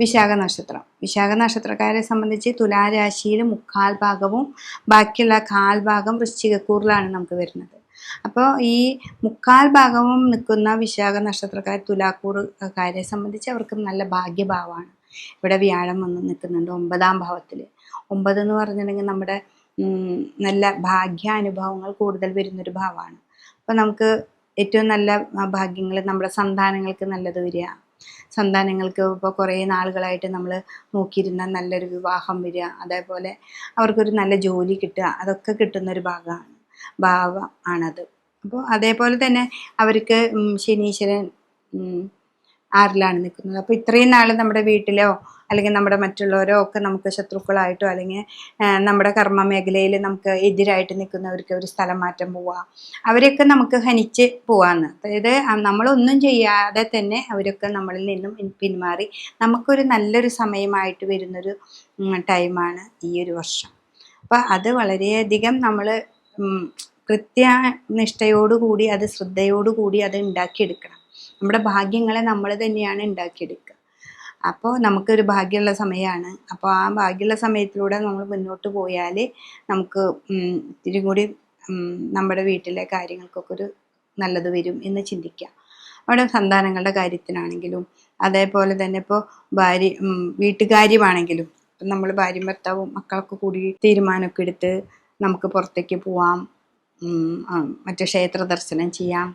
വിശാഖ നക്ഷത്രം വിശാഖ നക്ഷത്രക്കാരെ സംബന്ധിച്ച് തുലാരാശിയിൽ മുക്കാൽ ഭാഗവും ബാക്കിയുള്ള കാൽഭാഗം വൃശ്ചികക്കൂറിലാണ് നമുക്ക് വരുന്നത്. അപ്പോൾ ഈ മുക്കാൽ ഭാഗവും നിൽക്കുന്ന വിശാഖ നക്ഷത്രക്കാർ തുലാക്കൂറുകാരെ സംബന്ധിച്ച് അവർക്ക് നല്ല ഭാഗ്യഭാവമാണ്. ഇവിടെ വ്യാഴം വന്ന് നിൽക്കുന്നുണ്ട് ഒമ്പതാം ഭാവത്തിൽ ഒമ്പത് എന്ന് പറഞ്ഞിട്ടുണ്ടെങ്കിൽ നമ്മുടെ നല്ല ഭാഗ്യാനുഭവങ്ങൾ കൂടുതൽ വരുന്നൊരു ഭാവമാണ്. അപ്പോൾ നമുക്ക് ഏറ്റവും നല്ല ഭാഗ്യങ്ങൾ നമ്മുടെ സന്താനങ്ങൾക്ക് നല്ലത് വരിക. സന്താനങ്ങൾക്ക് ഇപ്പോൾ കുറേ നാളുകളായിട്ട് നമ്മൾ നോക്കിയിരുന്ന നല്ലൊരു വിവാഹം വരിക അതേപോലെ അവർക്കൊരു നല്ല ജോലി കിട്ടുക അതൊക്കെ കിട്ടുന്നൊരു ഭാഗമാണ് ഭാവം ആണത് അപ്പോൾ അതേപോലെ തന്നെ അവർക്ക് ശനീശ്വരൻ ആറിലാണ് നിൽക്കുന്നത്. അപ്പോൾ ഇത്രയും നാൾ നമ്മുടെ വീട്ടിലോ അല്ലെങ്കിൽ നമ്മുടെ മറ്റുള്ളവരോ ഒക്കെ നമുക്ക് ശത്രുക്കളായിട്ടോ അല്ലെങ്കിൽ നമ്മുടെ കർമ്മ മേഖലയിൽ നമുക്ക് എതിരായിട്ട് നിൽക്കുന്നവർക്ക് ഒരു സ്ഥലം മാറ്റം പോവാം അവരെയൊക്കെ നമുക്ക് ഹനിച്ച് പോവാന്ന്. അതായത് നമ്മളൊന്നും ചെയ്യാതെ തന്നെ അവരൊക്കെ നമ്മളിൽ നിന്നും പിന്മാറി നമുക്കൊരു നല്ലൊരു സമയമായിട്ട് വരുന്നൊരു ടൈമാണ് ഈ ഒരു വർഷം. അപ്പം അത് വളരെയധികം നമ്മൾ കൃത്യനിഷ്ഠയോടുകൂടി അത് ശ്രദ്ധയോടുകൂടി അത് ഉണ്ടാക്കിയെടുക്കണം. നമ്മുടെ ഭാഗ്യങ്ങളെ നമ്മൾ തന്നെയാണ് ഉണ്ടാക്കിയെടുക്കുക. അപ്പോൾ നമുക്കൊരു ഭാഗ്യമുള്ള സമയമാണ്. അപ്പോൾ ആ ഭാഗ്യമുള്ള സമയത്തിലൂടെ നമ്മൾ മുന്നോട്ട് പോയാൽ നമുക്ക് ഇത്തിരി കൂടി നമ്മുടെ വീട്ടിലെ കാര്യങ്ങൾക്കൊക്കെ ഒരു നല്ലത് വരും എന്ന് ചിന്തിക്കാം അവിടെ സന്താനങ്ങളുടെ കാര്യത്തിനാണെങ്കിലും അതേപോലെ തന്നെ ഇപ്പോൾ ഭാര്യ വീട്ടുകാര്യമാണെങ്കിലും ഇപ്പം നമ്മൾ ഭാര്യയും ഭർത്താവും മക്കളൊക്കെ കൂടി തീരുമാനമൊക്കെ എടുത്ത് നമുക്ക് പുറത്തേക്ക് പോവാം മറ്റേ ക്ഷേത്ര ദർശനം ചെയ്യാം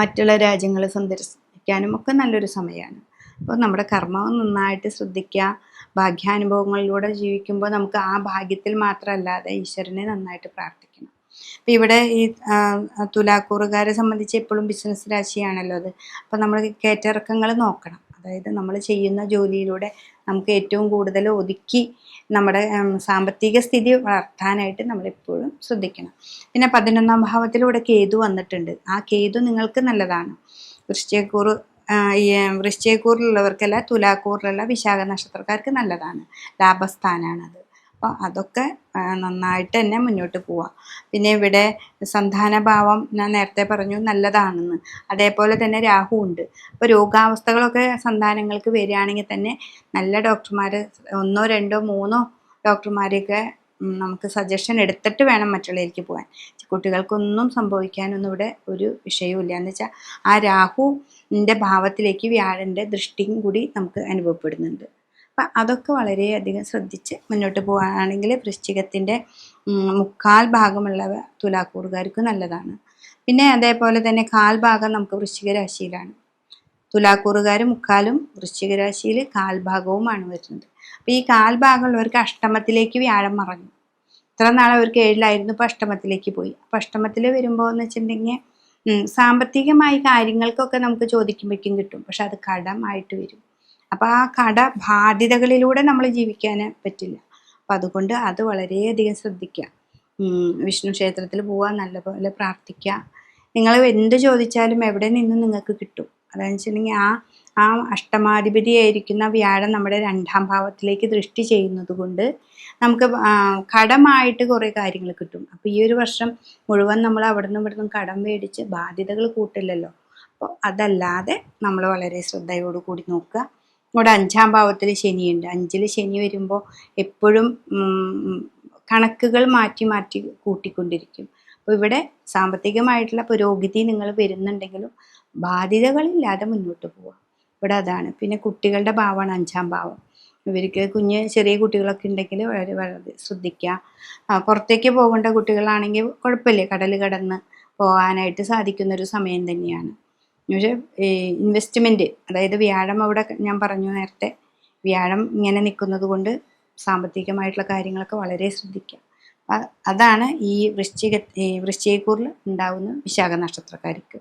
മറ്റുള്ള രാജ്യങ്ങൾ സന്ദർശിക്കാനും ഒക്കെ നല്ലൊരു സമയമാണ് അപ്പോൾ നമ്മുടെ കർമ്മം നന്നായിട്ട് ശ്രദ്ധിക്കുക ഭാഗ്യാനുഭവങ്ങളിലൂടെ ജീവിക്കുമ്പോൾ നമുക്ക് ആ ഭാഗ്യത്തിൽ മാത്രമല്ലാതെ ഈശ്വരനെ നന്നായിട്ട് പ്രാർത്ഥിക്കണം. അപ്പം ഇവിടെ ഈ തുലാക്കൂറുകാരെ സംബന്ധിച്ച് എപ്പോഴും ബിസിനസ് രാശിയാണല്ലോ അത്. അപ്പം നമ്മൾ കയറ്റിറക്കങ്ങൾ നോക്കണം. അതായത് നമ്മൾ ചെയ്യുന്ന ജോലിയിലൂടെ നമുക്ക് ഏറ്റവും കൂടുതൽ ഒതുക്കി നമ്മുടെ സാമ്പത്തിക സ്ഥിതി വളർത്താനായിട്ട് നമ്മൾ എപ്പോഴും ശ്രദ്ധിക്കണം. പിന്നെ പതിനൊന്നാം ഭാവത്തിലൂടെ കേതു വന്നിട്ടുണ്ട്. ആ കേതു നിങ്ങൾക്ക് നല്ലതാണ്. വൃശ്ചയക്കൂറ് വൃശ്ചയക്കൂറിലുള്ളവർക്കല്ല തുലാക്കൂറിലുള്ള വിശാഖ നക്ഷത്രക്കാർക്ക് നല്ലതാണ്. ലാഭസ്ഥാനാണത്. അപ്പോൾ അതൊക്കെ നന്നായിട്ട് തന്നെ മുന്നോട്ട് പോവാം. പിന്നെ ഇവിടെ സന്താനഭാവം ഞാൻ നേരത്തെ പറഞ്ഞു നല്ലതാണെന്ന്. അതേപോലെ തന്നെ രാഹു ഉണ്ട് അപ്പോൾ രോഗാവസ്ഥകളൊക്കെ സന്താനങ്ങൾക്ക് വരികയാണെങ്കിൽ തന്നെ നല്ല ഡോക്ടർമാർ ഒന്നോ രണ്ടോ മൂന്നോ ഡോക്ടർമാരെയൊക്കെ നമുക്ക് സജഷൻ എടുത്തിട്ട് വേണം മറ്റുള്ളവർക്ക് പോകാൻ. കുട്ടികൾക്കൊന്നും സംഭവിക്കാനൊന്നും ഇവിടെ ഒരു വിഷയവുമില്ല എന്ന് വെച്ചാൽ ആ രാഹുവിന്റെ ഭാവത്തിലേക്ക് വ്യാഴന്റെ ദൃഷ്ടിയും കൂടി നമുക്ക് അനുഭവപ്പെടുന്നുണ്ട്. അപ്പം അതൊക്കെ വളരെയധികം ശ്രദ്ധിച്ച് മുന്നോട്ട് പോകുകയാണെങ്കിൽ വൃശ്ചികത്തിന്റെ മുക്കാൽ ഭാഗമുള്ളവ തുലാക്കൂറുകാർക്ക് നല്ലതാണ്. പിന്നെ അതേപോലെ തന്നെ കാൽ ഭാഗം നമുക്ക് വൃശ്ചിക രാശിയിലാണ്. തുലാക്കൂറുകാർ മുക്കാലും വൃശ്ചിക രാശിയിൽ കാൽഭാഗവുമാണ് വരുന്നത്. അപ്പം ഈ കാൽഭാഗമുള്ളവർക്ക് അഷ്ടമത്തിലേക്ക് വ്യാഴം മറഞ്ഞു. ഇത്ര നാൾ അവർക്ക് ഏഴിലായിരുന്നു ഇപ്പോൾ അഷ്ടമത്തിലേക്ക് പോയി. അപ്പോൾ അഷ്ടമത്തിൽ വരുമ്പോൾ എന്ന് വെച്ചിട്ടുണ്ടെങ്കിൽ സാമ്പത്തികമായി കാര്യങ്ങൾക്കൊക്കെ നമുക്ക് ചോദിക്കുമ്പോഴേക്കും കിട്ടും. പക്ഷെ അത് കടമായിട്ട് വരും. അപ്പോൾ ആ കട ബാധ്യതകളിലൂടെ നമ്മൾ ജീവിക്കാൻ പറ്റില്ല. അപ്പം അതുകൊണ്ട് അത് വളരെയധികം ശ്രദ്ധിക്കുക വിഷ്ണു ക്ഷേത്രത്തിൽ പോവുക നല്ലപോലെ പ്രാർത്ഥിക്കുക നിങ്ങൾ എന്ത് ചോദിച്ചാലും എവിടെ നിന്നും നിങ്ങൾക്ക് കിട്ടും. അതെന്ന് വെച്ചിട്ടുണ്ടെങ്കിൽ ആ ആ അഷ്ടമാധിപതിയായിരിക്കുന്ന വ്യാഴം നമ്മുടെ രണ്ടാം ഭാവത്തിലേക്ക് ദൃഷ്ടി ചെയ്യുന്നത് കൊണ്ട് നമുക്ക് കടമായിട്ട് കുറേ കാര്യങ്ങൾ കിട്ടും. അപ്പോൾ ഈ ഒരു വർഷം മുഴുവൻ നമ്മൾ അവിടെ നിന്നും ഇവിടെ നിന്നും കടം മേടിച്ച് ബാധ്യതകൾ കൂട്ടില്ലല്ലോ. അപ്പോൾ അതല്ലാതെ നമ്മൾ വളരെ ശ്രദ്ധയോടു കൂടി നോക്കുക ഇവിടെ അഞ്ചാം ഭാവത്തിൽ ശനിയുണ്ട്. അഞ്ചിൽ ശനി വരുമ്പോൾ എപ്പോഴും കണക്കുകൾ മാറ്റി മാറ്റി കൂട്ടിക്കൊണ്ടിരിക്കും. അപ്പോൾ ഇവിടെ സാമ്പത്തികമായിട്ടുള്ള പുരോഗതി നിങ്ങൾ വരുന്നുണ്ടെങ്കിലും ബാധ്യതകളില്ലാതെ മുന്നോട്ട് പോവാം ഇവിടെ അതാണ്. പിന്നെ കുട്ടികളുടെ ഭാവമാണ് അഞ്ചാം ഭാവം. ഇവർക്ക് കുഞ്ഞ് ചെറിയ കുട്ടികളൊക്കെ ഉണ്ടെങ്കിൽ വളരെ വളരെ ശ്രദ്ധിക്കുക. പുറത്തേക്ക് പോകേണ്ട കുട്ടികളാണെങ്കിൽ കുഴപ്പമില്ല. കടൽ കടന്ന് പോകാനായിട്ട് സാധിക്കുന്നൊരു സമയം തന്നെയാണ്. പക്ഷേ ഇൻവെസ്റ്റ്മെന്റ് അതായത് വ്യാഴം അവിടെ ഞാൻ പറഞ്ഞു നേരത്തെ വ്യാഴം ഇങ്ങനെ നിൽക്കുന്നത് കൊണ്ട് സാമ്പത്തികമായിട്ടുള്ള കാര്യങ്ങളൊക്കെ വളരെ ശ്രദ്ധിക്കുക അതാണ് ഈ വൃശ്ചിക വൃശ്ചികക്കൂറിൽ ഉണ്ടാകുന്ന വിശാഖ നക്ഷത്രക്കാർക്ക്.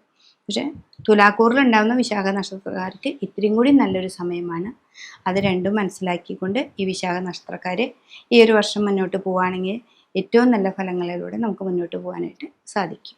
പക്ഷേ തുലാക്കൂറിൽ ഉണ്ടാകുന്ന വിശാഖ നക്ഷത്രക്കാർക്ക് ഇത്രയും കൂടി നല്ലൊരു സമയമാണ്. അത് രണ്ടും മനസ്സിലാക്കിക്കൊണ്ട് ഈ വിശാഖ നക്ഷത്രക്കാർ ഈ ഒരു വർഷം മുന്നോട്ട് പോവുകയാണെങ്കിൽ ഏറ്റവും നല്ല ഫലങ്ങളിലൂടെ നമുക്ക് മുന്നോട്ട് പോകാനായിട്ട് സാധിക്കും.